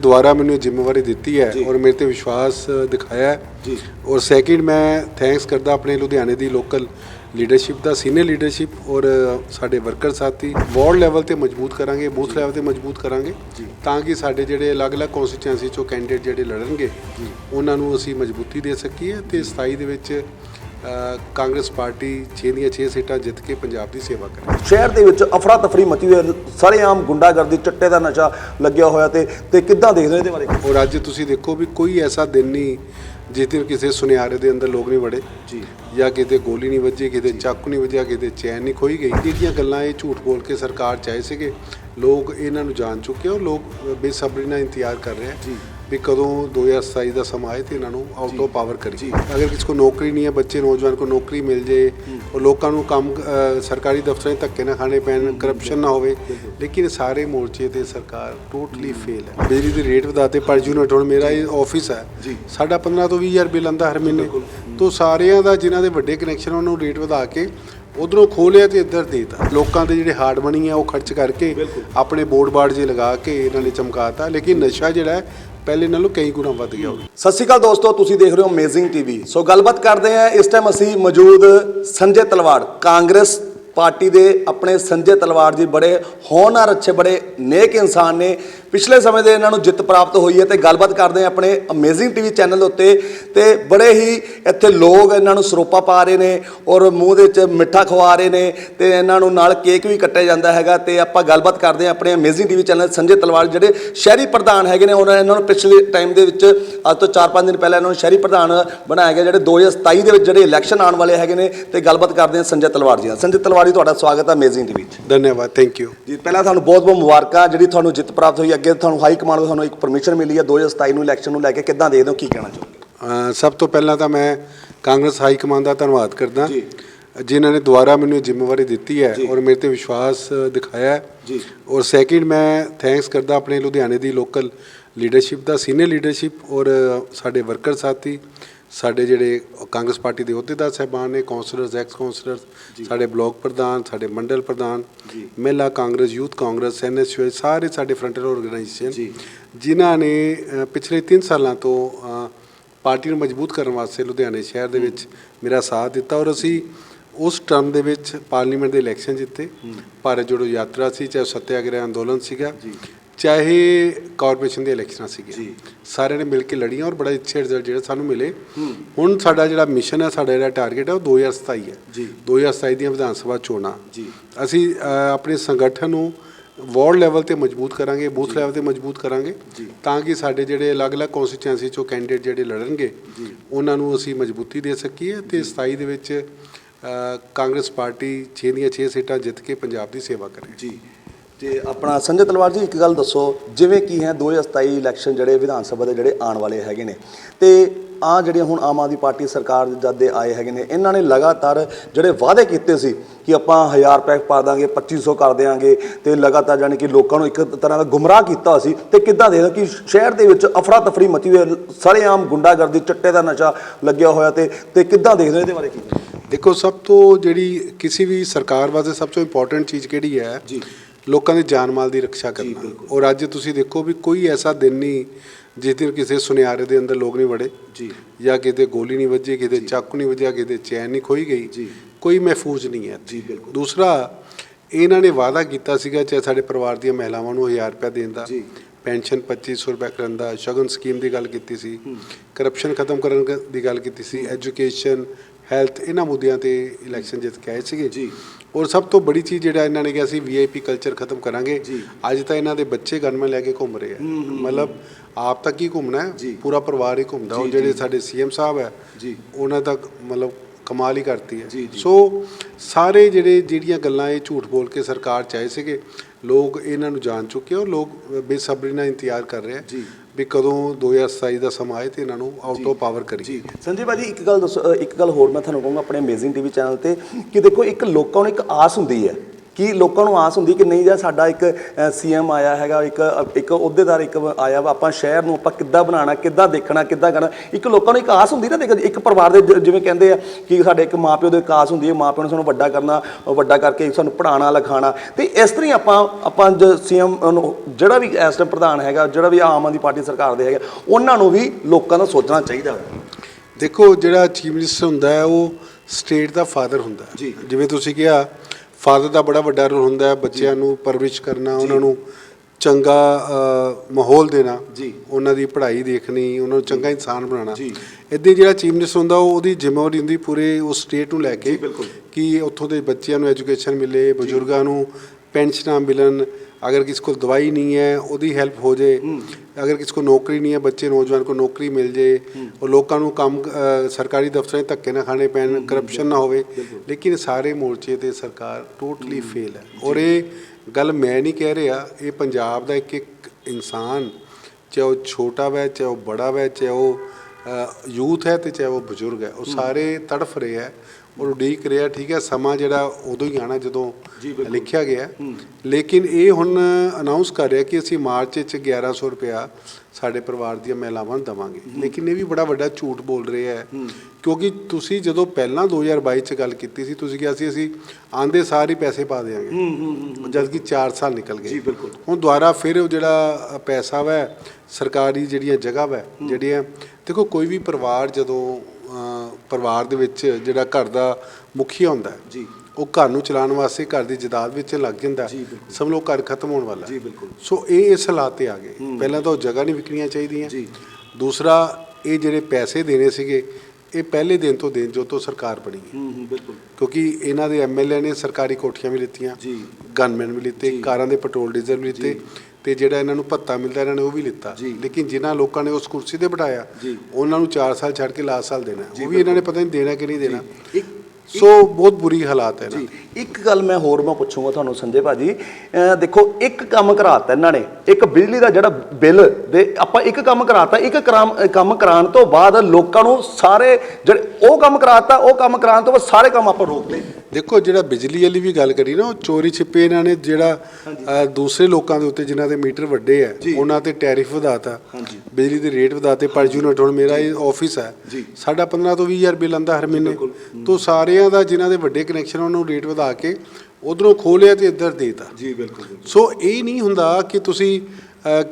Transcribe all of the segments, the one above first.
ਦੁਆਰਾ ਮੈਨੂੰ ਇਹ ਜ਼ਿੰਮੇਵਾਰੀ ਦਿੱਤੀ ਹੈ ਔਰ ਮੇਰੇ ਤੇ ਵਿਸ਼ਵਾਸ ਦਿਖਾਇਆ ਹੈ। ਜੀ। ਔਰ ਸੈਕਿੰਡ ਮੈਂ ਥੈਂਕਸ ਕਰਦਾ ਆਪਣੇ ਲੁਧਿਆਣੇ ਦੀ ਲੋਕਲ ਲੀਡਰਸ਼ਿਪ ਦਾ ਸੀਨੀਅਰ ਲੀਡਰਸ਼ਿਪ ਔਰ ਸਾਡੇ ਵਰਕਰ ਸਾਥੀ। ਵਾਰਡ ਲੈਵਲ ਤੇ ਮਜ਼ਬੂਤ ਕਰਾਂਗੇ ਬੂਥ ਲੈਵਲ ਤੇ ਮਜ਼ਬੂਤ ਕਰਾਂਗੇ ਤਾਂ ਕਿ ਸਾਡੇ ਜਿਹੜੇ ਅਲੱਗ-ਅਲੱਗ ਕਨਸਟੀਚੁਐਂਸੀ ਚੋਂ ਕੈਂਡੀਡੇਟ ਜਿਹੜੇ ਲੜਨਗੇ ਉਹਨਾਂ ਨੂੰ ਅਸੀਂ ਮਜ਼ਬੂਤੀ ਦੇ ਸਕੀਏ ਤੇ 27 ਦੇ ਵਿੱਚ ਕਾਂਗਰਸ ਪਾਰਟੀ 6 ਦੀਆਂ 6 ਸੀਟਾਂ ਜਿੱਤ ਕੇ ਪੰਜਾਬ ਦੀ ਸੇਵਾ ਕਰੇ। ਸ਼ਹਿਰ ਦੇ ਵਿੱਚ ਅਫਰਾ ਤਫਰੀ ਮਚੀ ਹੋਈ ਹੈ। ਸਰੇਆਮ ਗੁੰਡਾਗਰਦੀ ਚਿੱਟੇ ਦਾ ਨਸ਼ਾ ਲੱਗਿਆ ਹੋਇਆ ਤੇ ਤੇ ਕਿੱਦਾਂ ਦੇਖਦੇ ਹੋ ਇਹਦੇ ਬਾਰੇ? ਔਰ ਅੱਜ ਤੁਸੀਂ ਦੇਖੋ ਵੀ ਕੋਈ ਐਸਾ ਦਿਨ ਨਹੀਂ ਜਿਸ ਦਿਨ ਕਿਸੇ ਸੁਨਿਆਰੇ ਦੇ ਅੰਦਰ ਲੋਕ ਨਹੀਂ ਵੜੇ। ਜੀ। ਜਾਂ ਕਿਤੇ ਗੋਲੀ ਨਹੀਂ ਵੱਜੀ ਕਿਤੇ ਚਾਕੂ ਨਹੀਂ ਵੱਜਿਆ ਕਿਤੇ ਚੈਨ ਨਹੀਂ ਖੋਈ ਗਈ। ਜਿਹੜੀਆਂ ਗੱਲਾਂ ਇਹ ਝੂਠ ਬੋਲ ਕੇ ਸਰਕਾਰ ਚਾਹੇ ਸੀਗੇ। ਲੋਕ ਇਹਨਾਂ ਨੂੰ ਜਾਣ ਚੁੱਕੇ ਔਰ ਲੋਕ ਬੇਸਬਰੀ ਨਾਲ ਇੰਤਜ਼ਾਰ ਕਰ ਰਹੇ ਜੀ। ਵੀ ਕਦੋਂ 2027 ਦਾ ਸਮਾਂ ਆਏ ਤੇ ਇਹਨਾਂ ਨੂੰ ਆਊਟ ਆਫ ਪਾਵਰ ਕਰੀ। ਅਗਰ ਕਿਸੇ ਕੋ ਨੌਕਰੀ ਨਹੀਂ ਹੈ ਬੱਚੇ ਨੌਜਵਾਨ ਕੋ ਨੌਕਰੀ ਮਿਲ ਜੇ ਔਰ ਲੋਕਾਂ ਨੂੰ ਕੰਮ ਸਰਕਾਰੀ ਦਫ਼ਤਰਾਂ 'ਚ ਧੱਕੇ ਨਾ ਖਾਣੇ ਪੈਣ ਕਰਪਸ਼ਨ ਨਾ ਹੋਵੇ ਲੇਕਿਨ ਸਾਰੇ ਮੋਰਚੇ ਤੇ ਸਰਕਾਰ ਟੋਟਲੀ ਫੇਲ ਹੈ। ਬਿਜਲੀ ਦੇ ਰੇਟ ਵਧਾਤੇ ਪਰ ਯੂਨਿਟ ਹੁਣ ਮੇਰਾ ਇਹ ਆਫਿਸ ਹੈ। ਜੀ। ਸਾਡਾ 15 ਤੋਂ 20000 ਬਿੱਲ ਆਉਂਦਾ ਹਰ ਮਹੀਨੇ। ਤੋਂ ਸਾਰਿਆਂ ਦਾ ਜਿਨ੍ਹਾਂ ਦੇ ਵੱਡੇ ਕਨੈਕਸ਼ਨ ਉਹਨਾਂ ਨੂੰ ਰੇਟ ਵਧਾ ਕੇ ਉਧਰੋਂ ਖੋਲਿਆ ਤੇ ਇੱਧਰ ਦੇਤਾ। ਲੋਕਾਂ ਦੇ ਜਿਹੜੇ ਹਾਰਡ ਮਨੀ ਆ ਉਹ ਖਰਚ ਕਰਕੇ ਆਪਣੇ ਬੋਰਡ ਬਾਰਡ ਜੇ ਲਗਾ ਕੇ ਇਹਨਾਂ ਨੇ ਚਮਕਾਤਾ ਲੇਕਿਨ ਨਸ਼ਾ ਜਿਹੜਾ ਪਹਿਲੇ ਨਾਲੋਂ ਕਈ ਗੁਣਾ ਵੱਧ ਗਿਆ ਉਹ ਸਤਿ ਸ਼੍ਰੀ ਅਕਾਲ ਦੋਸਤੋ, ਤੁਸੀਂ ਦੇਖ ਰਹੇ ਹੋ ਅਮੇਜ਼ਿੰਗ ਟੀਵੀ ਸੋ ਗੱਲਬਾਤ ਕਰਦੇ ਹਾਂ, ਇਸ ਟਾਈਮ ਅਸੀਂ ਮੌਜੂਦ ਸੰਜੇ ਤਲਵਾੜ, ਕਾਂਗਰਸ ਪਾਰਟੀ ਦੇ ਆਪਣੇ ਸੰਜੇ ਤਲਵਾਰ ਜੀ ਬੜੇ ਹੋਣਹਾਰ ਅੱਛੇ, ਬੜੇ ਨੇਕ ਇਨਸਾਨ ਨੇ। ਪਿਛਲੇ ਸਮੇਂ ਦੇ ਇਹਨਾਂ ਨੂੰ ਜਿੱਤ ਪ੍ਰਾਪਤ ਹੋਈ ਹੈ ਤੇ ਗੱਲਬਾਤ ਕਰਦੇ ਹਾਂ ਆਪਣੇ ਅਮੇਜ਼ਿੰਗ ਟੀਵੀ ਚੈਨਲ ਉੱਤੇ। ਤੇ ਬੜੇ ਹੀ ਇੱਥੇ ਲੋਕ ਇਹਨਾਂ ਨੂੰ ਸਰੋਪਾ ਪਾ ਰਹੇ ਨੇ ਔਰ ਮੂੰਹ ਦੇ ਵਿੱਚ ਮਿੱਠਾ ਖਵਾ ਰਹੇ ਨੇ ਤੇ ਇਹਨਾਂ ਨੂੰ ਨਾਲ ਕੇਕ ਵੀ ਕੱਟਿਆ ਜਾਂਦਾ ਹੈਗਾ। ਤੇ ਆਪਾਂ ਗੱਲਬਾਤ ਕਰਦੇ ਹਾਂ ਆਪਣੇ amazing TV channel Sanjay Talwar ਜਿਹੜੇ ਸ਼ਹਿਰੀ ਪ੍ਰਧਾਨ ਹੈਗੇ ਨੇ, ਉਹਨਾਂ ਇਹਨਾਂ ਨੂੰ ਪਿਛਲੇ ਟਾਈਮ ਦੇ ਵਿੱਚ ਅੱਜ ਤੋਂ 4-5 ਦਿਨ ਪਹਿਲਾਂ ਇਹਨਾਂ ਨੂੰ ਸ਼ਹਿਰੀ ਪ੍ਰਧਾਨ ਬਣਾਇਆ ਗਿਆ ਜਿਹੜੇ 2027 ਦੇ ਵਿੱਚ ਜਿਹੜੇ ਇਲੈਕਸ਼ਨ ਆਉਣ ਵਾਲੇ ਹੈਗੇ ਨੇ ਤੇ ਗੱਲਬਾਤ ਕਰਦੇ ਹਾਂ ਸੰਜੇ ਤਲਵਾੜ ਜੀ ਨਾਲ। ਸੰਜੇ ਤਲਵਾੜ ਜੀ ਤੁਹਾਡਾ ਸਵਾਗਤ ਹੈ ਅਮੇਜ਼ਿੰਗ ਟੀਵੀ 'ਚ। ਧੰਨਵਾਦ ਥੈਂਕ ਯੂ ਜੀ ਪਹਿਲਾਂ ਤੁਹਾਨੂੰ ਬਹੁਤ ਬਹੁਤ ਮੁਬਾਰਕਾਂ ਜਿਹੜੀ ਤੁਹਾਨੂੰ ਜਿੱਤ ਪ੍ਰਾਪਤ ਹੋਈ ਅੱਗੇ ਤੁਹਾਨੂੰ ਹਾਈ ਕਮਾਂਡ ਤੋਂ ਤੁਹਾਨੂੰ ਇੱਕ ਪਰਮਿਸ਼ਨ ਮਿਲੀ ਹੈ 2027 ਨੂੰ ਇਲੈਕਸ਼ਨ ਨੂੰ ਲੈ ਕੇ। ਕਿੱਦਾਂ ਦੇਖਦੇ ਹੋ ਕੀ ਕਹਿਣਾ ਚਾਹੋਗੇ? ਅ, ਸਭ ਤੋਂ ਪਹਿਲਾਂ ਤਾਂ ਮੈਂ ਕਾਂਗਰਸ ਹਾਈ ਕਮਾਂਡ ਦਾ ਧੰਨਵਾਦ ਕਰਦਾ। ਜੀ। ਜਿਨ੍ਹਾਂ ਨੇ ਦੁਆਰਾ ਮੈਨੂੰ ਇਹ ਜ਼ਿੰਮੇਵਾਰੀ ਦਿੱਤੀ ਹੈ। ਔਰ ਮੇਰੇ ਤੇ ਵਿਸ਼ਵਾਸ ਦਿਖਾਇਆ ਹੈ। ਜੀ। ਔਰ ਸੈਕਿੰਡ ਮੈਂ ਥੈਂਕਸ ਕਰਦਾ ਆਪਣੇ ਲੁਧਿਆਣੇ ਦੀ ਲੋਕਲ ਲੀਡਰਸ਼ਿਪ ਦਾ ਸੀਨੀਅਰ ਲੀਡਰਸ਼ਿਪ ਔਰ ਸਾਡੇ ਵਰਕਰ ਸਾਥੀ ਸਾਡੇ ਜਿਹੜੇ ਕਾਂਗਰਸ ਪਾਰਟੀ ਦੇ ਅਹੁਦੇਦਾਰ ਸਾਹਿਬਾਨ ਨੇ ਕਾਉਂਸਲਰਸ ਐਕਸ ਕਾਉਂਸਲਰਸ ਸਾਡੇ ਬਲਾਕ ਪ੍ਰਧਾਨ ਸਾਡੇ ਮੰਡਲ ਪ੍ਰਧਾਨ ਮਹਿਲਾ ਕਾਂਗਰਸ ਯੂਥ ਕਾਂਗਰਸ ਐਨਐਸਯੂ ਸਾਰੇ ਸਾਡੇ ਫਰੰਟਲ ਆਰਗੇਨਾਈਜੇਸ਼ਨ। ਜਿਨ੍ਹਾਂ ਨੇ ਪਿਛਲੇ 3 ਸਾਲਾਂ ਤੋਂ ਪਾਰਟੀ ਨੂੰ ਮਜ਼ਬੂਤ ਕਰਨ ਵਾਸਤੇ ਲੁਧਿਆਣੇ ਸ਼ਹਿਰ ਦੇ ਵਿੱਚ ਮੇਰਾ ਸਾਥ ਦਿੱਤਾ ਔਰ ਅਸੀਂ ਉਸ ਟਰਮ ਦੇ ਵਿੱਚ ਪਾਰਲੀਮੈਂਟ ਦੇ ਇਲੈਕਸ਼ਨ ਜਿੱਤੇ। ਭਾਰਤ ਜੋੜੋ ਯਾਤਰਾ ਸੀ ਚਾਹੇ ਸੱਤਿਆਗ੍ਰਹਿ ਅੰਦੋਲਨ ਸੀਗਾ। ਚਾਹੇ ਕਾਰਪੋਰੇਸ਼ਨ ਦੇ ਇਲੈਕਸ਼ਨਾਂ ਸੀਗੇ ਜੀ। ਸਾਰਿਆਂ ਨੇ ਮਿਲ ਕੇ ਲੜੀਆਂ ਔਰ ਬੜਾ ਅੱਛੇ ਰਿਜ਼ਲਟ ਜਿਹੜੇ ਸਾਨੂੰ ਮਿਲੇ। ਹੁਣ ਸਾਡਾ ਜਿਹੜਾ ਮਿਸ਼ਨ ਹੈ ਸਾਡਾ ਜਿਹੜਾ ਟਾਰਗੇਟ ਹੈ ਉਹ 2027 ਹੈ। ਜੀ। 2027 ਦੀਆਂ ਵਿਧਾਨ ਸਭਾ ਚੋਣਾਂ। ਜੀ। ਅਸੀਂ ਆਪਣੇ ਸੰਗਠਨ ਨੂੰ ਵਾਰਡ ਲੈਵਲ ਤੇ ਮਜ਼ਬੂਤ ਕਰਾਂਗੇ ਬੂਥ ਲੈਵਲ ਤੇ ਮਜ਼ਬੂਤ ਕਰਾਂਗੇ ਤਾਂ ਕਿ ਸਾਡੇ ਜਿਹੜੇ ਅਲੱਗ-ਅਲੱਗ ਕਨਸਟੀਚੁਐਂਸੀ ਚੋਂ ਕੈਂਡੀਡੇਟ ਜਿਹੜੇ ਲੜਨਗੇ ਉਹਨਾਂ ਨੂੰ ਅਸੀਂ ਮਜ਼ਬੂਤੀ ਦੇ ਸਕੀਏ ਤੇ 27 ਦੇ ਵਿੱਚ ਕਾਂਗਰਸ ਪਾਰਟੀ 6 ਦੀਆਂ 6 ਸੀਟਾਂ ਜਿੱਤ ਕੇ ਪੰਜਾਬ ਦੀ ਸੇਵਾ ਕਰੇ। ਜੀ। ਤੇ ਆਪਣਾ ਸੰਜੇ ਤਲਵਾਰ ਜੀ ਇੱਕ ਗੱਲ ਦੱਸੋ ਜਿਵੇਂ ਕੀ ਹੈ 2027 ਇਲੈਕਸ਼ਨ ਜਿਹੜੇ ਵਿਧਾਨ ਸਭਾ ਦੇ ਜਿਹੜੇ ਆਉਣ ਵਾਲੇ ਹੈਗੇ ਨੇ ਤੇ ਆ ਜਿਹੜੀਆਂ ਹੁਣ ਆਮ ਆਦਮੀ ਪਾਰਟੀ ਸਰਕਾਰ ਜਦ ਦੇ ਆਏ ਹੈਗੇ ਨੇ ਇਹਨਾਂ ਨੇ ਲਗਾਤਾਰ ਜਿਹੜੇ ਵਾਅਦੇ ਕੀਤੇ ਸੀ ਕਿ ਆਪਾਂ 1000 ਰੁਪਏ ਪਾ ਦਾਂਗੇ 2500 ਕਰ ਦੇਾਂਗੇ ਤੇ ਲਗਾਤਾਰ ਜਾਨੀ ਕਿ ਲੋਕਾਂ ਨੂੰ ਇੱਕ ਤਰ੍ਹਾਂ ਦਾ ਗੁੰਮਰਾਹ ਕੀਤਾ ਸੀ ਤੇ ਕਿੱਦਾਂ ਦੇਖਦੇ ਕਿ ਸ਼ਹਿਰ ਦੇ ਵਿੱਚ ਅਫਰਾ ਤਫਰੀ ਮਚੀ ਹੋਈ ਹੈ ਸਰੇਆਮ ਗੁੰਡਾਗਰਦੀ ਚਿੱਟੇ ਦਾ ਨਸ਼ਾ ਲੱਗਿਆ ਹੋਇਆ ਤੇ ਤੇ ਕਿੱਦਾਂ ਦੇਖਦੇ ਇਹਦੇ ਬਾਰੇ ਕੀ ਦੇਖੋ ਸਭ ਤੋਂ ਜਿਹੜੀ ਕਿਸੇ ਵੀ ਸਰਕਾਰ ਵਾਸਤੇ ਸਭ ਤੋਂ ਇੰਪੋਰਟੈਂਟ ਚੀਜ਼ ਕਿਹੜੀ ਹੈ ਜੀ। ਲੋਕਾਂ ਦੇ ਜਾਨ ਮਾਲ ਦੀ ਰੱਖਿਆ ਕਰਨਾ। ਔਰ ਅੱਜ ਤੁਸੀਂ ਦੇਖੋ ਵੀ ਕੋਈ ਐਸਾ ਦਿਨ ਨਹੀਂ ਜਿਸ ਦਿਨ ਕਿਸੇ ਸੁਨਿਆਰੇ ਦੇ ਅੰਦਰ ਲੋਕ ਨਹੀਂ ਵੜੇ। ਜੀ। ਜਾਂ ਕਿਤੇ ਗੋਲੀ ਨਹੀਂ ਵੱਜੀ ਕਿਤੇ ਚਾਕੂ ਨਹੀਂ ਵੱਜਿਆ ਕਿਤੇ ਚੈਨ ਨਹੀਂ ਖੋਈ ਗਈ। ਜੀ। ਕੋਈ ਮਹਿਫੂਜ਼ ਨਹੀਂ ਹੈ। ਜੀ, ਬਿਲਕੁਲ। ਦੂਸਰਾ ਇਹਨਾਂ ਨੇ ਵਾਅਦਾ ਕੀਤਾ ਸੀਗਾ ਚਾਹੇ ਸਾਡੇ ਪਰਿਵਾਰ ਦੀਆਂ ਮਹਿਲਾਵਾਂ ਨੂੰ 1000 ਰੁਪਏ ਦੇਣ ਦਾ। ਜੀ। ਪੈਨਸ਼ਨ 2500 ਰੁਪਏ ਕਰਨ ਦਾ ਸ਼ਗਨ ਸਕੀਮ ਦੀ ਗੱਲ ਕੀਤੀ ਸੀ। ਕਰਪਸ਼ਨ ਖਤਮ ਕਰਨ ਦੀ ਗੱਲ ਕੀਤੀ ਸੀ। ਐਜੂਕੇਸ਼ਨ ਹੈਲਥ ਇਹਨਾਂ ਮੁੱਦਿਆਂ ਤੇ ਇਲੈਕਸ਼ਨ ਜਿੱਤ ਕੇ ਆਏ ਸੀਗੇ। ਜੀ। ਔਰ ਸਭ ਤੋਂ ਬੜੀ ਚੀਜ਼ ਜਿਹੜਾ ਇਹਨਾਂ ਨੇ ਕਿਹਾ ਸੀ ਵੀਆਈਪੀ ਕਲਚਰ ਖਤਮ ਕਰਾਂਗੇ। ਅੱਜ ਤਾਂ ਇਹਨਾਂ ਦੇ ਬੱਚੇ ਗਨਮੈਨ ਲੈ ਕੇ ਘੁੰਮ ਰਹੇ ਆ ਮਤਲਬ ਆਪ ਤੱਕ ਹੀ ਘੁੰਮਣਾ ਹੈ। ਪੂਰਾ ਪਰਿਵਾਰ ਹੀ ਘੁੰਮਦਾ ਉਹ ਜਿਹੜੇ। ਸਾਡੇ ਸੀਐਮ ਸਾਹਿਬ ਹੈ ਜੀ। ਉਹਨਾਂ ਤੱਕ ਮਤਲਬ ਕਮਾਲ ਹੀ ਕਰਤੀ ਹੈ। ਸੋ ਸਾਰੇ ਜਿਹੜੇ ਜਿਹੜੀਆਂ ਗੱਲਾਂ ਇਹ ਝੂਠ ਬੋਲ ਕੇ ਸਰਕਾਰ ਚਾਹੇ ਸੀਗੇ ਲੋਕ ਇਹਨਾਂ ਨੂੰ ਜਾਣ ਚੁੱਕੇ ਔਰ ਲੋਕ ਬੇਸਬਰੀ ਨਾਲ ਇੰਤਜ਼ਾਰ ਕਰ ਰਹੇ ਆ ਜੀ। ਵੀ ਕਦੋਂ 2027 ਦਾ ਸਮਾਂ ਆਏ ਤੇ ਇਹਨਾਂ ਨੂੰ ਆਊਟ ਆਫ ਪਾਵਰ ਕਰੀਏ। ਜੀ। ਸੰਜੇ ਭਾਜੀ ਇੱਕ ਗੱਲ ਦੱਸੋ ਇੱਕ ਗੱਲ ਹੋਰ ਮੈਂ ਤੁਹਾਨੂੰ ਕਹੂੰਗਾ ਆਪਣੇ ਅਮੇਜ਼ਿੰਗ ਟੀਵੀ ਚੈਨਲ ਤੇ ਕਿ ਦੇਖੋ ਇੱਕ ਲੋਕਾਂ ਨੂੰ ਇੱਕ ਆਸ ਹੁੰਦੀ ਹੈ ਕੀ ਲੋਕਾਂ ਨੂੰ ਆਸ ਹੁੰਦੀ ਕਿ ਨਹੀਂ ਜਾਂ ਸਾਡਾ ਇੱਕ ਸੀਐਮ ਆਇਆ ਹੈਗਾ ਇੱਕ ਇੱਕ ਅਹੁਦੇਦਾਰ ਇੱਕ ਆਇਆ ਵਾ ਆਪਾਂ ਸ਼ਹਿਰ ਨੂੰ ਆਪਾਂ ਕਿੱਦਾਂ ਬਣਾਉਣਾ ਕਿੱਦਾਂ ਦੇਖਣਾ ਕਿੱਦਾਂ ਕਰਨਾ। ਇੱਕ ਲੋਕਾਂ ਨੂੰ ਇੱਕ ਆਸ ਹੁੰਦੀ ਨਾ ਦੇਖ ਇੱਕ ਪਰਿਵਾਰ ਦੇ ਜ- ਜਿਵੇਂ ਕਹਿੰਦੇ ਆ ਕਿ ਸਾਡੇ ਇੱਕ ਮਾਪਿਓ ਦੇ ਆਸ ਹੁੰਦੀ ਹੈ ਮਾਪਿਓ ਨੇ ਸਾਨੂੰ ਵੱਡਾ ਕਰਨਾ ਵੱਡਾ ਕਰਕੇ ਸਾਨੂੰ ਪੜਾਉਣਾ ਲਿਖਾਉਣਾ। ਤੇ ਇਸ ਤਰ੍ਹਾਂ ਆਪਾਂ ਆਪਾਂ ਸੀਐਮ ਜਿਹੜਾ ਵੀ ਇਸ ਟਾਈਮ ਪ੍ਰਧਾਨ ਹੈਗਾ ਜਿਹੜਾ ਵੀ ਆਮ ਆਦਮੀ ਪਾਰਟੀ ਸਰਕਾਰ ਦੇ ਹੈਗਾ ਉਹਨਾਂ ਨੂੰ ਵੀ ਲੋਕਾਂ ਦਾ ਸੋਚਣਾ ਚਾਹੀਦਾ ਦੇਖੋ ਜਿਹੜਾ ਚੀਫ ਮਿਨਿਸਟਰ ਹੁੰਦਾ ਹੈ ਉਹ ਸਟੇਟ ਦਾ ਫਾਦਰ ਹੁੰਦਾ ਜੀ। ਜਿਵੇਂ ਤੁਸੀਂ ਕਿਹਾ ਫਾਦਰ ਦਾ ਬੜਾ ਵੱਡਾ ਰੋਲ ਹੁੰਦਾ ਹੈ ਬੱਚਿਆਂ ਨੂੰ ਪਰਵਰਿਸ਼ ਕਰਨਾ ਉਹਨਾਂ ਨੂੰ ਚੰਗਾ ਮਾਹੌਲ ਦੇਣਾ ਜੀ। ਉਹਨਾਂ ਦੀ ਪੜ੍ਹਾਈ ਦੇਖਣੀ ਉਹਨਾਂ ਨੂੰ ਚੰਗਾ ਇਨਸਾਨ ਬਣਾਉਣਾ ਜੀ। ਇੱਦਾਂ ਜਿਹੜਾ ਚੀਫ ਮਿਨਿਸਟਰ ਹੁੰਦਾ ਉਹ ਉਹਦੀ ਜ਼ਿੰਮੇਵਾਰੀ ਹੁੰਦੀ ਪੂਰੇ ਉਸ ਸਟੇਟ ਨੂੰ ਲੈ ਕੇ। ਕਿ ਉੱਥੋਂ ਦੇ ਬੱਚਿਆਂ ਨੂੰ ਐਜੂਕੇਸ਼ਨ ਮਿਲੇ ਬਜ਼ੁਰਗਾਂ ਨੂੰ ਪੈਨਸ਼ਨਾਂ ਮਿਲਣ ਅਗਰ ਕਿਸੇ ਕੋਲ ਦਵਾਈ ਨਹੀਂ ਹੈ ਉਹਦੀ ਹੈਲਪ ਹੋ ਜੇ। ਅਗਰ ਕਿਸੇ ਕੋ ਨੌਕਰੀ ਨਹੀਂ ਹੈ ਬੱਚੇ ਨੌਜਵਾਨ ਕੋ ਨੌਕਰੀ ਮਿਲ ਜੇ ਉਹ ਲੋਕਾਂ ਨੂੰ ਕੰਮ ਸਰਕਾਰੀ ਦਫ਼ਤਰਾਂ 'ਚ ਧੱਕੇ ਨਾ ਖਾਣੇ ਪੈਣ ਕਰਪਸ਼ਨ ਨਾ ਹੋਵੇ। ਲੇਕਿਨ ਸਾਰੇ ਮੋਰਚੇ ਤੇ ਸਰਕਾਰ ਟੋਟਲੀ ਫੇਲ ਹੈ। ਔਰ ਇਹ ਗੱਲ ਮੈਂ ਨਹੀਂ ਕਹਿ ਰਿਹਾ ਇਹ ਪੰਜਾਬ ਦਾ ਇੱਕ ਇੱਕ ਇਨਸਾਨ ਚਾਹੇ ਉਹ ਛੋਟਾ ਵੈ ਚਾਹੇ ਉਹ ਬੜਾ ਵੈ ਚਾਹੇ ਉਹ ਯੂਥ ਹੈ ਤੇ ਚਾਹੇ ਉਹ ਬਜ਼ੁਰਗ ਹੈ ਉਹ ਸਾਰੇ ਤੜਫ ਰਹੇ ਹੈ। ਔਰ ਉਡੀਕ ਰਿਹਾ ਠੀਕ ਹੈ ਸਮਾਂ ਜਿਹੜਾ ਉਦੋਂ ਹੀ ਆਣਾ ਜਦੋਂ। ਲਿਖਿਆ ਗਿਆ। ਲੇਕਿਨ ਇਹ ਹੁਣ ਅਨਾਉਂਸ ਕਰ ਰਿਹਾ ਕਿ ਅਸੀਂ ਮਾਰਚ ਵਿੱਚ 1100 ਰੁਪਇਆ ਸਾਡੇ ਪਰਿਵਾਰ ਦੀਆਂ ਮਹਿਲਾਵਾਂ ਨੂੰ ਦੇਵਾਂਗੇ। ਲੇਕਿਨ ਇਹ ਵੀ ਬੜਾ ਵੱਡਾ ਝੂਠ ਬੋਲ ਰਿਹਾ ਹੈ। ਕਿਉਂਕਿ ਤੁਸੀਂ ਜਦੋਂ ਪਹਿਲਾਂ 2022 ਚ ਗੱਲ ਕੀਤੀ ਸੀ ਤੁਸੀਂ ਕਿਹਾ ਸੀ ਅਸੀਂ ਆਂਦੇ ਸਾਰ ਪੈਸੇ ਪਾ ਦੇਵਾਂਗੇ ਜਦ ਕਿ 4 ਸਾਲ ਨਿਕਲ ਗਏ। ਜੀ, ਬਿਲਕੁਲ। ਹੁਣ ਦੁਬਾਰਾ ਫਿਰ ਉਹ ਜਿਹੜਾ ਪੈਸਾ ਵੈ ਸਰਕਾਰੀ ਜਿਹੜੀਆਂ ਜਗ੍ਹਾ ਵੈ ਜਿਹੜੀਆਂ ਦੇਖੋ ਕੋਈ ਵੀ ਪਰਿਵਾਰ ਜਦੋਂ ਪਰਿਵਾਰ ਦੇ ਵਿੱਚ ਜਿਹੜਾ ਘਰ ਦਾ ਮੁਖੀਆ ਹੁੰਦਾ ਹੈ ਜੀ। ਉਹ ਘਰ ਨੂੰ ਚਲਾਉਣ ਵਾਸਤੇ ਘਰ ਦੀ ਜਾਇਦਾਦ ਵਿੱਚ ਲੱਗ ਜਾਂਦਾ। ਸਮਝ ਲਓ ਘਰ ਖਤਮ ਹੋਣ ਵਾਲਾ। ਜੀ, ਬਿਲਕੁਲ। ਸੋ ਇਹ ਇਸ ਹਾਲਾਤ ਤੇ ਆ ਗਏ ਪਹਿਲਾਂ ਤਾਂ ਉਹ ਜਗ੍ਹਾ ਨਹੀਂ ਵਿਕਣੀਆਂ ਚਾਹੀਦੀਆਂ ਜੀ। ਦੂਸਰਾ ਇਹ ਜਿਹੜੇ ਪੈਸੇ ਦੇਣੇ ਸੀਗੇ ਇਹ ਪਹਿਲੇ ਦਿਨ ਤੋਂ ਦੇਣ ਜੋ ਤੋਂ ਸਰਕਾਰ ਬਣੀ ਹੂੰ ਬਿਲਕੁਲ ਕਿਉਂਕਿ ਇਹਨਾਂ ਦੇ ਐਮਐਲਏ ਨੇ ਸਰਕਾਰੀ ਕੋਠੀਆਂ ਵੀ ਲਿੱਤੀਆਂ ਜੀ। ਗਨਮੈਨ ਵੀ ਲਿੱਤੇ ਕਾਰਾਂ ਦੇ ਪੈਟਰੋਲ ਡੀਜ਼ਲ ਵੀ ਲਿੱਤੇ ਤੇ ਜਿਹੜਾ ਇਹਨਾਂ ਨੂੰ ਭੱਤਾ ਮਿਲਦਾ ਇਹਨਾਂ ਨੇ ਉਹ ਵੀ ਲਿੱਤਾ। ਲੇਕਿਨ ਜਿਨ੍ਹਾਂ ਲੋਕਾਂ ਨੇ ਉਸ ਕੁਰਸੀ ਤੇ ਬਿਠਾਇਆ। ਉਹਨਾਂ ਨੂੰ 4 ਸਾਲ ਛੱਡ ਕੇ ਲਾਸਟ ਸਾਲ ਦੇਣਾ। ਉਹ ਵੀ ਇਹਨਾਂ ਨੇ ਪਤਾ ਨਹੀਂ ਦੇਣਾ ਕਿ ਨਹੀਂ ਦੇਣਾ। ਸੋ ਬਹੁਤ ਬੁਰੀ ਹਾਲਾਤ ਹੈ ਨਾ। ਇੱਕ ਗੱਲ ਮੈਂ ਹੋਰ ਮੈਂ ਪੁੱਛੂੰਗਾ ਤੁਹਾਨੂੰ ਸੰਜੇ ਭਾਜੀ ਦੇਖੋ ਇੱਕ ਕੰਮ ਕਰਾਤਾ ਇਹਨਾਂ ਨੇ। ਇੱਕ ਬਿਜਲੀ ਦਾ ਜਿਹੜਾ ਬਿੱਲ ਦੇ ਆਪਾਂ ਇੱਕ ਕੰਮ ਕਰਾਤਾ ਇੱਕ ਕੰਮ ਕਰਾਉਣ ਤੋਂ ਬਾਅਦ ਲੋਕਾਂ ਨੂੰ ਸਾਰੇ ਜਿਹੜੇ ਉਹ ਕੰਮ ਕਰਾਤਾ ਉਹ ਕੰਮ ਕਰਾਉਣ ਤੋਂ ਬਾਅਦ ਸਾਰੇ ਕੰਮ ਆਪਾਂ ਰੋਕ ਲਏ ਦੇਖੋ ਜਿਹੜਾ ਬਿਜਲੀ ਵਾਲੀ ਵੀ ਗੱਲ ਕਰੀ ਨਾ ਉਹ ਚੋਰੀ ਛਿਪੇ ਇਹਨਾਂ ਨੇ ਜਿਹੜਾ ਅ, ਦੂਸਰੇ ਲੋਕਾਂ ਦੇ ਉੱਤੇ ਜਿਨ੍ਹਾਂ ਦੇ ਮੀਟਰ ਵੱਡੇ ਆ। ਉਹਨਾਂ ਤੇ ਟੈਰਿਫ ਵਧਾਤਾ ਹਾਂਜੀ। ਬਿਜਲੀ ਦੇ ਰੇਟ ਵਧਾਤੇ ਪਰ ਯੂਨਿਟ ਹੁਣ ਮੇਰਾ ਇਹ ਆਫਿਸ ਹੈ ਜੀ। ਸਾਡਾ 15 ਤੋਂ 20000 ਬਿੱਲ ਆਂਦਾ ਹਰ ਮਹੀਨੇ। ਤੋਂ ਸਾਰਿਆਂ ਦਾ ਜਿਨ੍ਹਾਂ ਦੇ ਵੱਡੇ ਕਨੈਕਸ਼ਨ ਉਹਨਾਂ ਨੂੰ ਰੇਟ ਵਧਾ ਕੇ ਉਧਰੋਂ ਖੋਲਿਆ ਤੇ ਇੱਧਰ ਦੇਤਾ ਜੀ ਬਿਲਕੁਲ ਸੋ ਇਹ ਨਹੀਂ ਹੁੰਦਾ ਕਿ ਤੁਸੀਂ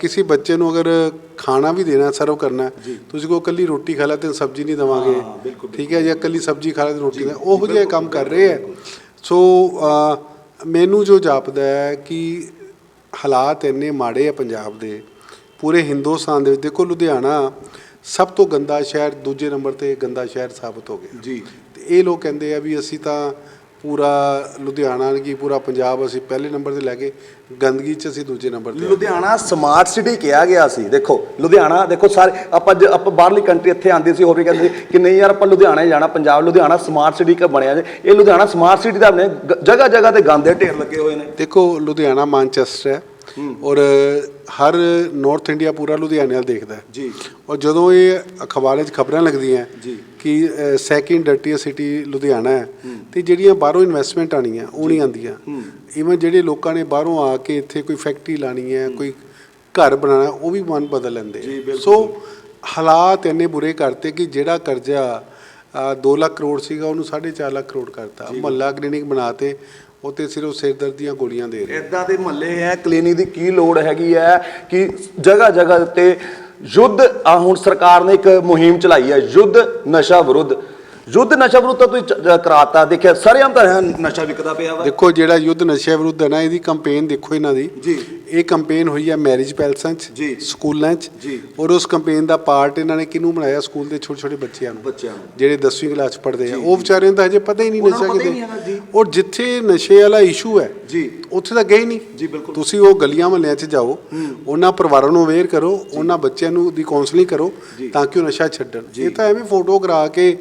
ਕਿਸੇ ਬੱਚੇ ਨੂੰ ਅਗਰ ਖਾਣਾ ਵੀ ਦੇਣਾ ਸਰਵ ਕਰਨਾ ਤੁਸੀਂ ਕੋ ਕੱਲੀ ਰੋਟੀ ਖਾ ਲੈ ਤੇ ਸਬਜ਼ੀ ਨਹੀਂ ਦੇਵਾਂਗੇ। ਠੀਕ ਹੈ ਜਾਂ ਕੱਲੀ ਸਬਜ਼ੀ ਖਾ ਲੈ ਤੇ ਰੋਟੀ ਦੇ ਉਹੋ ਜਿਹੇ ਕੰਮ ਕਰ ਰਹੇ ਹੈ। ਸੋ ਮੈਨੂੰ ਜੋ ਜਾਪਦਾ ਹੈ ਕਿ ਹਾਲਾਤ ਇੰਨੇ ਮਾੜੇ ਆ ਪੰਜਾਬ ਦੇ ਪੂਰੇ ਹਿੰਦੁਸਤਾਨ ਦੇ ਵਿੱਚ। ਦੇਖੋ ਲੁਧਿਆਣਾ ਸਭ ਤੋਂ ਗੰਦਾ ਸ਼ਹਿਰ ਦੂਜੇ ਨੰਬਰ ਤੇ ਗੰਦਾ ਸ਼ਹਿਰ ਸਾਬਤ ਹੋ ਗਿਆ। ਜੀ। ਤੇ ਇਹ ਲੋਕ ਕਹਿੰਦੇ ਆ ਵੀ ਅਸੀਂ ਤਾਂ ਪੂਰਾ ਲੁਧਿਆਣਾ ਕੀ ਪੂਰਾ ਪੰਜਾਬ ਅਸੀਂ ਪਹਿਲੇ ਨੰਬਰ ਤੇ ਲੈ ਕੇ ਗੰਦਗੀ 'ਚ ਅਸੀਂ ਦੂਜੇ ਨੰਬਰ ਤੇ। ਲੁਧਿਆਣਾ ਸਮਾਰਟ ਸਿਟੀ ਕਿਹਾ ਗਿਆ ਸੀ। ਦੇਖੋ ਲੁਧਿਆਣਾ ਦੇਖੋ ਸਾਰੇ ਆਪਾਂ ਜ- ਆਪਾਂ ਬਾਹਰਲੀ ਕੰਟਰੀ ਇੱਥੇ ਆਂਦੇ ਸੀ ਹੋਰ ਵੀ ਕਹਿੰਦੇ ਸੀ ਕਿ ਨਹੀਂ ਯਾਰ ਆਪਾਂ ਲੁਧਿਆਣਾ ਹੀ ਜਾਣਾ ਪੰਜਾਬ ਲੁਧਿਆਣਾ ਸਮਾਰਟ ਸਿਟੀ ਕਾ ਬਣਿਆ ਜੇ? ਇਹ ਲੁਧਿਆਣਾ ਸਮਾਰਟ ਸਿਟੀ ਦਾ ਬਣੇ ਜਗ੍ਹਾ ਜਗ੍ਹਾ ਤੇ ਗੰਦੇ ਢੇਰ ਲੱਗੇ ਹੋਏ ਨੇ। ਦੇਖੋ ਲੁਧਿਆਣਾ ਮਾਨਚੈਸਟਰ ਹੈ ਔਰ ਹਰ ਨਾਰਥ ਇੰਡੀਆ ਪੂਰਾ ਲੁਧਿਆਣੇ ਦੇਖਦਾ ਹੈ। ਜੀ। ਔਰ ਜਦੋਂ ਇਹ ਅਖਬਾਰਾਂ 'ਚ ਖਬਰਾਂ ਲੱਗਦੀਆਂ ਜੀ। ਕਿ ਸੈਕਿੰਡ ਡਰਟੀਐਸਟ ਸਿਟੀ ਲੁਧਿਆਣਾ ਹੈ ਤੇ ਜਿਹੜੀਆਂ ਬਾਹਰੋਂ ਇਨਵੈਸਟਮੈਂਟ ਆਣੀਆਂ ਉਹ ਨਹੀਂ ਆਉਂਦੀਆਂ। ਇਵਨ ਜਿਹੜੇ ਲੋਕਾਂ ਨੇ ਬਾਹਰੋਂ ਆ ਕੇ ਇੱਥੇ ਕੋਈ ਫੈਕਟਰੀ ਲਾਣੀ ਹੈ ਕੋਈ ਘਰ ਬਣਾਉਣਾ ਉਹ ਵੀ ਮਨ ਬਦਲ ਲੈਂਦੇ। ਸੋ ਹਾਲਾਤ ਇੰਨੇ ਬੁਰੇ ਕਰਤੇ ਕਿ ਜਿਹੜਾ ਕਰਜ਼ਾ 2 ਲੱਖ ਕਰੋੜ ਸੀਗਾ ਉਹਨੂੰ 4.5 ਲੱਖ ਕਰੋੜ ਕਰਤਾ। ਮਹੱਲਾ ਕਲੀਨਿਕ ਬਣਾਤੇ ਉਹ ਤੇ ਸਿਰਫ ਸਿਰਦਰਦ ਦੀਆਂ ਗੋਲੀਆਂ ਦੇ ਰਹੇ। ਇਦਾਂ ਦੇ ਮਹੱਲੇ ਹੈ ਕਲੀਨਿਕ ਦੀ ਕੀ ਲੋੜ ਹੈਗੀ ਹੈ ਕਿ ਜਗ੍ਹਾ ਜਗ੍ਹਾ ਤੇ ਯੁੱਧ ਆ ਹੁਣ ਸਰਕਾਰ ਨੇ ਇੱਕ ਮੁਹਿੰਮ ਚਲਾਈ ਹੈ ਯੁੱਧ ਨਸ਼ਾ ਵਿਰੁੱਧ। ਯੁੱਧ ਨਸ਼ਾ ਵਿਰੁੱਧ ਤਾਂ ਤੁਸੀਂ ਕਰਾਤਾ ਦੇਖਿਆ ਸਰੇਆਮ ਤਾਂ ਨਸ਼ਾ ਵਿਕਦਾ ਪਿਆ ਵਾ। ਦੇਖੋ ਜਿਹੜਾ ਯੁੱਧ ਨਸ਼ੇ ਵਿਰੁੱਧ ਹੈ ਨਾ ਇਹਦੀ ਕੈਂਪੇਨ ਦੇਖੋ ਇਹਨਾਂ ਦੀ। ਜੀ। ਇਹ ਕੈਂਪੇਨ ਹੋਈ ਹੈ ਮੈਰਿਜ ਪੈਲਸਾਂ 'ਚ। ਸਕੂਲਾਂ 'ਚ। ਔਰ ਉਸ ਕੈਂਪੇਨ ਦਾ ਪਾਰਟ ਇਹਨਾਂ ਨੇ ਕਿਹਨੂੰ ਬਣਾਇਆ? ਸਕੂਲ ਦੇ ਛੋਟੇ ਛੋਟੇ ਬੱਚਿਆਂ ਨੂੰ। ਬੱਚਿਆਂ ਨੂੰ। ਜਿਹੜੇ 10ਵੀਂ ਕਲਾਸ 'ਚ ਪੜ੍ਹਦੇ ਆ। ਉਹ ਵਿਚਾਰਿਆਂ ਤਾਂ ਹਜੇ ਪਤਾ ਹੀ ਨਹੀਂ ਨਸ਼ਾ ਕਿਤੇ। ਔਰ ਜਿੱਥੇ ਨਸ਼ੇ ਵਾਲਾ ਇਸ਼ੂ ਹੈ ਜੀ। ਉੱਥੇ ਤਾਂ ਗਏ ਨਹੀਂ। ਜੀ, ਬਿਲਕੁਲ। ਤੁਸੀਂ ਉਹ ਗਲੀਆਂ ਮਹੱਲਿਆਂ 'ਚ ਜਾਓ ਉਹਨਾਂ ਪਰਿਵਾਰਾਂ ਨੂੰ ਅਵੇਅਰ ਕਰੋ ਉਹਨਾਂ ਬੱਚਿਆਂ ਨੂੰ ਦੀ ਕਾਉਂਸਲਿੰਗ ਕਰੋ ਤਾਂ ਕਿ ਉਹ ਨਸ਼ਾ ਛੱਡਣ। ਇਹ ਤਾਂ ਐਵੇਂ ਫੋਟੋ ਕਰਾ ਕੇ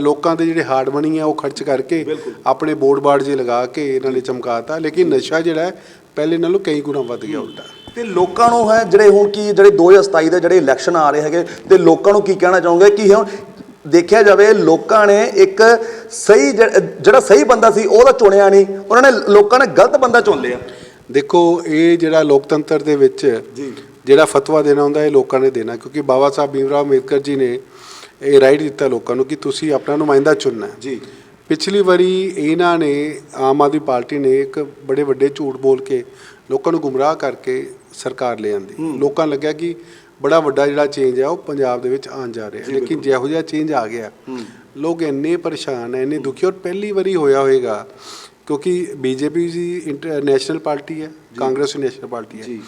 ਲੋਕਾਂ ਦੇ ਜਿਹੜੇ ਹਾਰਡ ਮਨੀ ਆ ਉਹ ਖਰਚ ਕਰਕੇ। ਆਪਣੇ ਬੋਰਡ ਬਾਰਡ ਜੇ ਲਗਾ ਕੇ ਇਹਨਾਂ ਨੇ ਚਮਕਾਤਾ ਲੇਕਿਨ ਨਸ਼ਾ ਜਿਹੜਾ ਹੈ ਪਹਿਲੇ ਨਾਲੋਂ ਕਈ ਗੁਣਾ ਵੱਧ ਗਿਆ ਉਲਟਾ। ਤੇ ਲੋਕਾਂ ਨੂੰ ਹੈ ਜਿਹੜੇ ਹੁਣ ਕੀ ਜਿਹੜੇ 2027 ਦੇ ਜਿਹੜੇ ਇਲੈਕਸ਼ਨ ਆ ਰਹੇ ਹੈਗੇ ਤੇ ਲੋਕਾਂ ਨੂੰ ਕੀ ਕਹਿਣਾ ਚਾਹੋਗੇ ਕਿ ਹੁਣ ਦੇਖਿਆ ਜਾਵੇ ਲੋਕਾਂ ਨੇ ਇੱਕ ਸਹੀ ਜਿਹੜਾ ਸਹੀ ਬੰਦਾ ਸੀ ਉਹਦਾ ਚੁਣਿਆ ਨਹੀਂ। ਉਹਨਾਂ ਨੇ ਲੋਕਾਂ ਨੇ ਗਲਤ ਬੰਦਾ ਚੁਣ ਲਿਆ। ਦੇਖੋ ਇਹ ਜਿਹੜਾ ਲੋਕਤੰਤਰ ਦੇ ਵਿੱਚ ਜੀ। ਜਿਹੜਾ ਫਤਵਾ ਦੇਣਾ ਹੁੰਦਾ ਇਹ ਲੋਕਾਂ ਨੇ ਦੇਣਾ ਕਿਉਂਕਿ ਬਾਬਾ ਸਾਹਿਬ ਭੀਮਰਾਓ ਅੰਬੇਦਕਰ ਜੀ ਨੇ ਇਹ ਰਾਈਟ ਦਿੱਤਾ ਲੋਕਾਂ ਨੂੰ ਕਿ ਤੁਸੀਂ ਆਪਣਾ ਨੁਮਾਇੰਦਾ ਚੁਣਨਾ। ਹੈ ਜੀ। ਪਿਛਲੀ ਵਾਰੀ ਇਹਨਾਂ ਨੇ ਆਮ ਆਦਮੀ ਪਾਰਟੀ ਨੇ ਇੱਕ ਬੜੇ ਵੱਡੇ ਝੂਠ ਬੋਲ ਕੇ ਲੋਕਾਂ ਨੂੰ ਗੁੰਮਰਾਹ ਕਰਕੇ ਸਰਕਾਰ ਲੈ ਆਂਦੀ। ਲੋਕਾਂ ਲੱਗਿਆ ਕਿ ਬੜਾ ਵੱਡਾ ਜਿਹੜਾ ਚੇਂਜ ਹੈ ਉਹ ਪੰਜਾਬ ਦੇ ਵਿੱਚ ਆਉਣ ਜਾ ਰਿਹਾ। ਲੇਕਿਨ ਜਿਹੋ ਜਿਹਾ ਚੇਂਜ ਆ ਗਿਆ ਲੋਕ ਇੰਨੇ ਪਰੇਸ਼ਾਨ ਹੈ ਇੰਨੇ ਦੁਖੀ ਔਰ ਪਹਿਲੀ ਵਾਰੀ ਹੋਇਆ ਹੋਵੇਗਾ ਕਿਉਂਕਿ ਬੀਜੇਪੀ ਜੀ ਇੰਟਰਨੈਸ਼ਨਲ ਪਾਰਟੀ ਹੈ ਕਾਂਗਰਸ ਨੈਸ਼ਨਲ ਪਾਰਟੀ ਹੈ।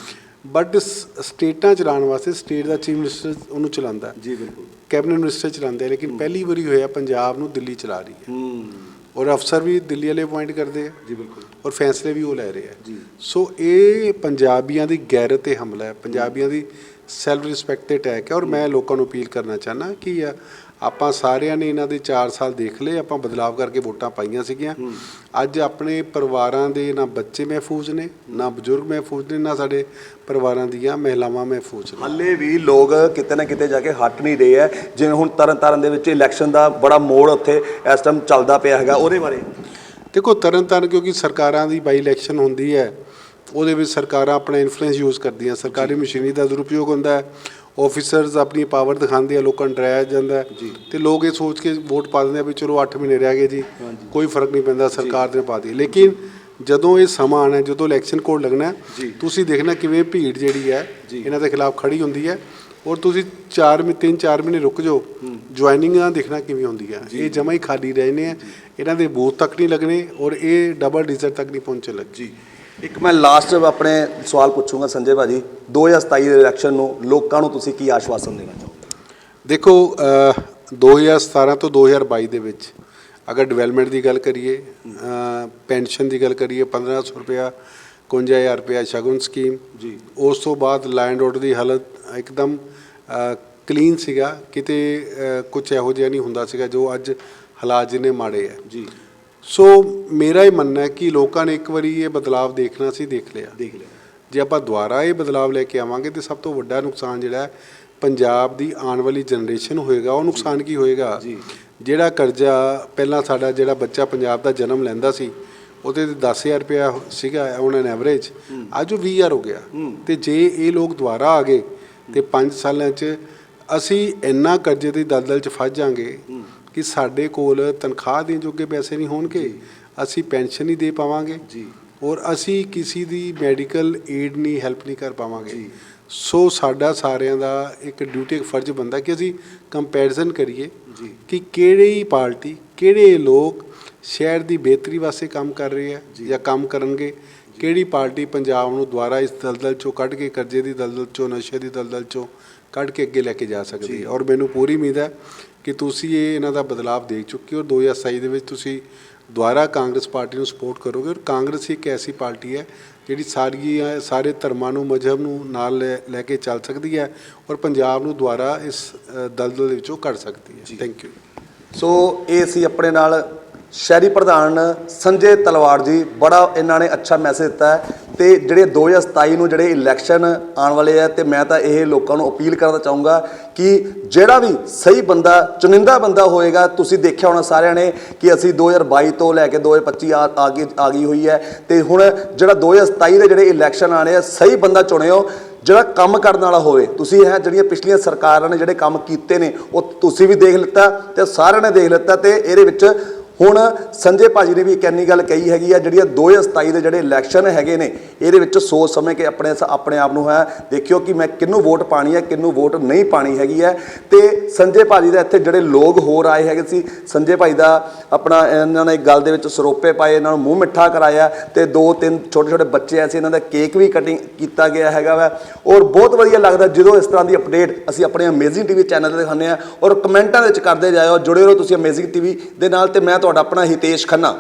ਬਟ ਸਟੇਟਾਂ ਚਲਾਉਣ ਵਾਸਤੇ ਸਟੇਟ ਦਾ ਚੀਫ ਮਿਨਿਸਟਰ ਉਹਨੂੰ ਚਲਾਉਂਦਾ ਜੀ ਬਿਲਕੁਲ। ਕੈਬਨਿਟ ਮਿਨਿਸਟਰ ਚਲਾਉਂਦੇ ਆ ਲੇਕਿਨ ਪਹਿਲੀ ਵਾਰੀ ਹੋਇਆ ਪੰਜਾਬ ਨੂੰ ਦਿੱਲੀ ਚਲਾ ਰਹੀ ਹੈ। ਹੂੰ। ਔਰ ਅਫਸਰ ਵੀ ਦਿੱਲੀ ਵਾਲੇ ਅਪਾਇੰਟ ਕਰਦੇ ਆ। ਜੀ ਬਿਲਕੁਲ। ਔਰ ਫੈਸਲੇ ਵੀ ਉਹ ਲੈ ਰਹੇ ਆ। ਜੀ। ਸੋ ਇਹ ਪੰਜਾਬੀਆਂ ਦੀ ਗੈਰਤ ਤੇ ਹਮਲਾ ਹੈ। ਪੰਜਾਬੀਆਂ ਦੀ ਸੈਲਫ ਰਿਸਪੈਕਟ ਤੇ ਅਟੈਕ ਹੈ। ਔਰ ਮੈਂ ਲੋਕਾਂ ਨੂੰ ਅਪੀਲ ਕਰਨਾ ਚਾਹਨਾ ਕਿ ਆਪਾਂ ਸਾਰਿਆਂ ਨੇ ਇਹਨਾਂ ਦੇ 4 ਸਾਲ ਦੇਖ ਲਏ ਆਪਾਂ ਬਦਲਾਵ ਕਰਕੇ ਵੋਟਾਂ ਪਾਈਆਂ ਸੀਗੀਆਂ। ਅੱਜ ਆਪਣੇ ਪਰਿਵਾਰਾਂ ਦੇ ਨਾ ਬੱਚੇ ਮਹਿਫੂਜ਼ ਨੇ ਨਾ ਬਜ਼ੁਰਗ ਮਹਿਫੂਜ਼ ਨੇ ਨਾ ਸਾਡੇ ਪਰਿਵਾਰਾਂ ਦੀਆਂ ਮਹਿਲਾਵਾਂ ਮਹਿਫੂਜ਼ ਨੇ। ਹੱਲੇ ਵੀ ਲੋਕ ਕਿਤੇ ਨਾ ਕਿਤੇ ਜਾ ਕੇ ਹਟ ਨਹੀਂ ਰਹੇ ਹੈ ਜਿਵੇਂ ਹੁਣ ਤਰਨ ਤਾਰਨ ਦੇ ਵਿੱਚ ਇਲੈਕਸ਼ਨ ਦਾ ਬੜਾ ਮੋੜ ਉੱਥੇ ਇਸ ਟਾਈਮ ਚੱਲਦਾ ਪਿਆ ਹੈਗਾ ਉਹਦੇ ਬਾਰੇ। ਦੇਖੋ ਤਰਨ ਤਾਰਨ ਕਿਉਂਕਿ ਸਰਕਾਰਾਂ ਦੀ ਬਾਈ ਇਲੈਕਸ਼ਨ ਹੁੰਦੀ ਹੈ ਉਹਦੇ ਵਿੱਚ ਸਰਕਾਰਾਂ ਆਪਣਾ ਇਨਫਲੂਐਂਸ ਯੂਜ਼ ਕਰਦੀਆਂ। ਸਰਕਾਰੀ ਮਸ਼ੀਨਰੀ ਦਾ ਦੁਰਉਪਯੋਗ ਹੁੰਦਾ ਹੈ। ਆਫੀਸਰਸ ਆਪਣੀ ਪਾਵਰ ਦਿਖਾਉਂਦੇ ਆ ਲੋਕਾਂ ਨੂੰ ਡਰਾਇਆ ਜਾਂਦਾ ਹੈ। ਤੇ ਲੋਕ ਇਹ ਸੋਚ ਕੇ ਵੋਟ ਪਾ ਦਿੰਦੇ ਆ ਵੀ ਚਲੋ 8 ਮਹੀਨੇ ਰਹਿ ਗਏ ਜੀ ਕੋਈ ਫ਼ਰਕ ਨਹੀਂ ਪੈਂਦਾ ਸਰਕਾਰ ਨੇ ਪਾ ਦੀ ਲੇਕਿਨ ਜਦੋਂ ਇਹ ਸਮਾਂ ਆਣਾ ਜਦੋਂ ਇਲੈਕਸ਼ਨ ਕੋਡ ਲੱਗਣਾ ਤੁਸੀਂ ਦੇਖਣਾ ਕਿਵੇਂ ਭੀੜ ਜਿਹੜੀ ਹੈ ਇਹਨਾਂ ਦੇ ਖਿਲਾਫ ਖੜੀ ਹੁੰਦੀ ਹੈ ਔਰ ਤੁਸੀਂ 4 ਮਹੀਨੇ 3 4 ਮਹੀਨੇ ਰੁਕ ਜਾਓ ਜੁਆਇਨਿੰਗਾਂ ਦੇਖਣਾ ਕਿਵੇਂ ਹੁੰਦੀ ਹੈ। ਇਹ ਜਮਾ ਹੀ ਖਾਲੀ ਰਹਿਣੇ ਆ ਇਹਨਾਂ ਦੇ ਬੂਥ ਤੱਕ ਨਹੀਂ ਲੱਗਣੇ ਔਰ ਇਹ ਡਬਲ ਡਿਜਿਟ ਤੱਕ ਨਹੀਂ ਪਹੁੰਚਣ ਲੱਗੇ। ਜੀ। ਇੱਕ ਮੈਂ ਲਾਸਟ ਆਪਣੇ ਸਵਾਲ ਪੁੱਛੂੰਗਾ ਸੰਜੇ ਭਾਜੀ। 2027 ਦੇ ਇਲੈਕਸ਼ਨ ਨੂੰ ਲੋਕਾਂ ਨੂੰ ਤੁਸੀਂ ਕੀ ਆਸ਼ਵਾਸਨ ਦੇਣਾ ਚਾਹੋਗੇ? ਦੇਖੋ ਅਹ, 2017 ਤੋਂ 2022 ਦੇ ਵਿੱਚ ਅਗਰ ਡਿਵੈਲਪਮੈਂਟ ਦੀ ਗੱਲ ਕਰੀਏ ਪੈਨਸ਼ਨ ਦੀ ਗੱਲ ਕਰੀਏ 1500 ਰੁਪਇਆ 51000 ਰੁਪਇਆ ਸ਼ਗੁਨ ਸਕੀਮ ਜੀ। ਉਸ ਤੋਂ ਬਾਅਦ ਲੈਂਡ ਆਰਡਰ ਦੀ ਹਾਲਤ ਇੱਕਦਮ ਕਲੀਨ ਸੀਗਾ। ਕਿਤੇ ਕੁਝ ਇਹੋ ਜਿਹਾ ਨਹੀਂ ਹੁੰਦਾ ਸੀਗਾ ਜੋ ਅੱਜ ਹਾਲਾਤ ਜਿੰਨੇ ਮਾੜੇ ਹੈ ਜੀ। ਸੋ ਮੇਰਾ ਇਹ ਮੰਨਣਾ ਹੈ ਕਿ ਲੋਕਾਂ ਨੇ ਇੱਕ ਵਾਰੀ ਇਹ ਬਦਲਾਵ ਦੇਖਣਾ ਸੀ ਦੇਖ ਲਿਆ। ਦੇਖ ਲਿਆ। ਜੇ ਆਪਾਂ ਦੁਬਾਰਾ ਇਹ ਬਦਲਾਵ ਲੈ ਕੇ ਆਵਾਂਗੇ ਤੇ ਸਭ ਤੋਂ ਵੱਡਾ ਨੁਕਸਾਨ ਜਿਹੜਾ ਹੈ ਪੰਜਾਬ ਦੀ ਆਉਣ ਵਾਲੀ ਜਨਰੇਸ਼ਨ ਹੋਏਗਾ। ਉਹ ਨੁਕਸਾਨ ਕੀ ਹੋਏਗਾ? ਜੀ। ਜਿਹੜਾ ਕਰਜ਼ਾ ਪਹਿਲਾਂ ਸਾਡਾ ਜਿਹੜਾ ਬੱਚਾ ਪੰਜਾਬ ਦਾ ਜਨਮ ਲੈਂਦਾ ਸੀ ਉਹਦੇ ਤੇ 10000 ਰੁਪਇਆ ਸੀਗਾ ਔਨ ਐਨ ਐਵਰੇਜ ਅੱਜ ਉਹ 20000 ਹੋ ਗਿਆ। ਤੇ ਜੇ ਇਹ ਲੋਕ ਦੁਬਾਰਾ ਆ ਗਏ ਤੇ 5 ਸਾਲਾਂ 'ਚ ਅਸੀਂ ਇੰਨਾ ਕਰਜ਼ੇ ਦੀ ਦਲਦਲ 'ਚ ਫਸ ਜਾਾਂਗੇ ਕਿ ਸਾਡੇ ਕੋਲ ਤਨਖਾਹ ਦੇਣ ਜੋਗੇ ਪੈਸੇ ਨਹੀਂ ਹੋਣਗੇ ਅਸੀਂ ਪੈਨਸ਼ਨ ਨਹੀਂ ਦੇ ਪਾਵਾਂਗੇ ਜੀ। ਔਰ ਅਸੀਂ ਕਿਸੇ ਦੀ ਮੈਡੀਕਲ ਏਡ ਨਹੀਂ ਹੈਲਪ ਨਹੀਂ ਕਰ ਪਾਵਾਂਗੇ। ਸੋ ਸਾਡਾ ਸਾਰਿਆਂ ਦਾ ਇੱਕ ਡਿਊਟੀ ਇੱਕ ਫਰਜ਼ ਬੰਦਾ ਕਿ ਅਸੀਂ ਕੰਪੈਰੀਜ਼ਨ ਕਰੀਏ ਜੀ। ਕਿ ਕਿਹੜੀ ਪਾਰਟੀ ਕਿਹੜੇ ਲੋਕ ਸ਼ਹਿਰ ਦੀ ਬਿਹਤਰੀ ਵਾਸਤੇ ਕੰਮ ਕਰ ਰਹੇ ਆ ਜਾਂ ਕੰਮ ਕਰਨਗੇ ਕਿਹੜੀ ਪਾਰਟੀ ਪੰਜਾਬ ਨੂੰ ਦੁਬਾਰਾ ਇਸ ਦਲਦਲ ਚੋਂ ਕੱਢ ਕੇ ਕਰਜ਼ੇ ਦੀ ਦਲਦਲ ਚੋਂ ਨਸ਼ੇ ਦੀ ਦਲਦਲ ਚੋਂ ਕੱਢ ਕੇ ਅੱਗੇ ਲੈ ਕੇ ਜਾ ਸਕਦੀ ਹੈ ਔਰ ਮੈਨੂੰ ਪੂਰੀ ਉਮੀਦ ਹੈ ਕਿ ਤੁਸੀਂ ਇਹ ਇਹਨਾਂ ਦਾ ਬਦਲਾਵ ਦੇਖ ਚੁੱਕੇ ਹੋ 2027 ਦੇ ਵਿੱਚ ਤੁਸੀਂ ਦੁਬਾਰਾ ਕਾਂਗਰਸ ਪਾਰਟੀ ਨੂੰ ਸਪੋਰਟ ਕਰੋਗੇ ਔਰ ਕਾਂਗਰਸ ਇੱਕ ਐਸੀ ਪਾਰਟੀ ਹੈ ਜਿਹੜੀ ਸਾਰੀਆਂ ਸਾਰੇ ਧਰਮਾਂ ਨੂੰ ਮਜ਼ਹਬ ਨੂੰ ਨਾਲ ਲੈ- ਕੇ ਚੱਲ ਸਕਦੀ ਹੈ ਔਰ ਪੰਜਾਬ ਨੂੰ ਦੁਬਾਰਾ ਇਸ ਦਲਦਲ ਦੇ ਵਿੱਚੋਂ ਕੱਢ ਸਕਦੀ ਹੈ। ਥੈਂਕ ਯੂ ਸੋ ਇਹ ਸੀ ਆਪਣੇ ਨਾਲ ਸ਼ਹਿਰੀ ਪ੍ਰਧਾਨ ਸੰਜੇ ਤਲਵਾੜ ਜੀ, ਬੜਾ ਇਹਨਾਂ ਨੇ ਅੱਛਾ ਮੈਸੇਜ ਦਿੱਤਾ ਹੈ ਤੇ ਜਿਹੜੇ 2027 ਨੂੰ ਜਿਹੜੇ ਇਲੈਕਸ਼ਨ ਆਉਣ ਵਾਲੇ ਆ ਤੇ ਮੈਂ ਤਾਂ ਇਹ ਲੋਕਾਂ ਨੂੰ ਅਪੀਲ ਕਰਨਾ ਚਾਹੂੰਗਾ ਕਿ ਜਿਹੜਾ ਵੀ ਸਹੀ ਬੰਦਾ, ਚੁਣਿੰਦਾ ਬੰਦਾ ਹੋਏਗਾ, ਤੁਸੀਂ ਦੇਖਿਆ ਹੋਣਾ ਸਾਰਿਆਂ ਨੇ ਕਿ ਅਸੀਂ 2022 ਤੋਂ ਲੈ ਕੇ 2025 ਆ ਆ ਗਈ ਆ ਗਈ ਹੋਈ ਹੈ ਤੇ ਹੁਣ ਜਿਹੜਾ 2027 ਦੇ ਜਿਹੜੇ ਇਲੈਕਸ਼ਨ ਆਣੇ ਆ, ਸਹੀ ਬੰਦਾ ਚੁਣਿਓ, ਜਿਹੜਾ ਕੰਮ ਕਰਨ ਵਾਲਾ ਹੋਵੇ। ਤੁਸੀਂ ਇਹ ਜਿਹੜੀਆਂ ਪਿਛਲੀਆਂ ਸਰਕਾਰਾਂ ਨੇ ਜਿਹੜੇ ਕੰਮ ਕੀਤੇ ਨੇ, ਉਹ ਤੁਸੀਂ ਵੀ ਦੇਖ ਲਿੱਤਾ ਤੇ ਸਾਰਿਆਂ ਨੇ ਦੇਖ ਲਿੱਤਾ ਤੇ ਇਹਦੇ ਵਿੱਚ ਹੁਣ ਸੰਜੇ ਭਾਜੀ ਨੇ ਵੀ ਇੱਕ ਇੰਨੀ ਗੱਲ ਕਹੀ ਹੈਗੀ ਆ, ਜਿਹੜੀਆਂ 2027 ਦੇ ਜਿਹੜੇ ਇਲੈਕਸ਼ਨ ਹੈਗੇ ਨੇ, ਇਹਦੇ ਵਿੱਚ ਸੋਚ ਸਮਝ ਕੇ ਆਪਣੇ ਆਪਣੇ ਆਪ ਨੂੰ ਹੈ, ਦੇਖਿਓ ਕਿ ਮੈਂ ਕਿਹਨੂੰ ਵੋਟ ਪਾਣੀ ਹੈ, ਕਿਹਨੂੰ ਵੋਟ ਨਹੀਂ ਪਾਣੀ ਹੈਗੀ ਹੈ। ਤੇ ਸੰਜੇ ਭਾਜੀ ਦਾ ਇੱਥੇ ਜਿਹੜੇ ਲੋਕ ਹੋਰ ਆਏ ਹੈਗੇ ਸੀ, ਸੰਜੇ ਭਾਈ ਦਾ ਆਪਣਾ ਇਹਨਾਂ ਨੇ ਗੱਲ ਦੇ ਵਿੱਚ ਸਰੋਪੇ ਪਾਏ, ਇਹਨਾਂ ਨੂੰ ਮੂੰਹ ਮਿੱਠਾ ਕਰਾਇਆ, ਤੇ ਦੋ ਤਿੰਨ ਛੋਟੇ ਛੋਟੇ ਬੱਚੇ ਐਸੇ ਇਹਨਾਂ ਦਾ ਕੇਕ ਵੀ ਕਟਿੰਗ ਕੀਤਾ ਗਿਆ ਹੈਗਾ ਵਾ। ਔਰ ਬਹੁਤ ਵਧੀਆ ਲੱਗਦਾ ਜਦੋਂ ਇਸ ਤਰ੍ਹਾਂ ਦੀ ਅਪਡੇਟ ਅਸੀਂ ਆਪਣੇ ਅਮੇਜ਼ਿੰਗ ਟੀਵੀ ਚੈਨਲ ਤੇ ਦਿਖਾਉਂਦੇ ਆ ਔਰ ਕਮੈਂਟਾਂ ਦੇ ਵਿੱਚ ਕਰਦੇ ਜਾਇਓ, ਜੁੜੇ ਰਹੋ ਤੁਸੀਂ ਅਮੇਜ਼ਿੰਗ ਟੀਵੀ ਦੇ ਨਾਲ, ਤੇ ਮੈਂ ਤੁਹਾਡਾ ਆਪਣਾ ਹਿਤੇਸ਼ ਖੰਨਾ।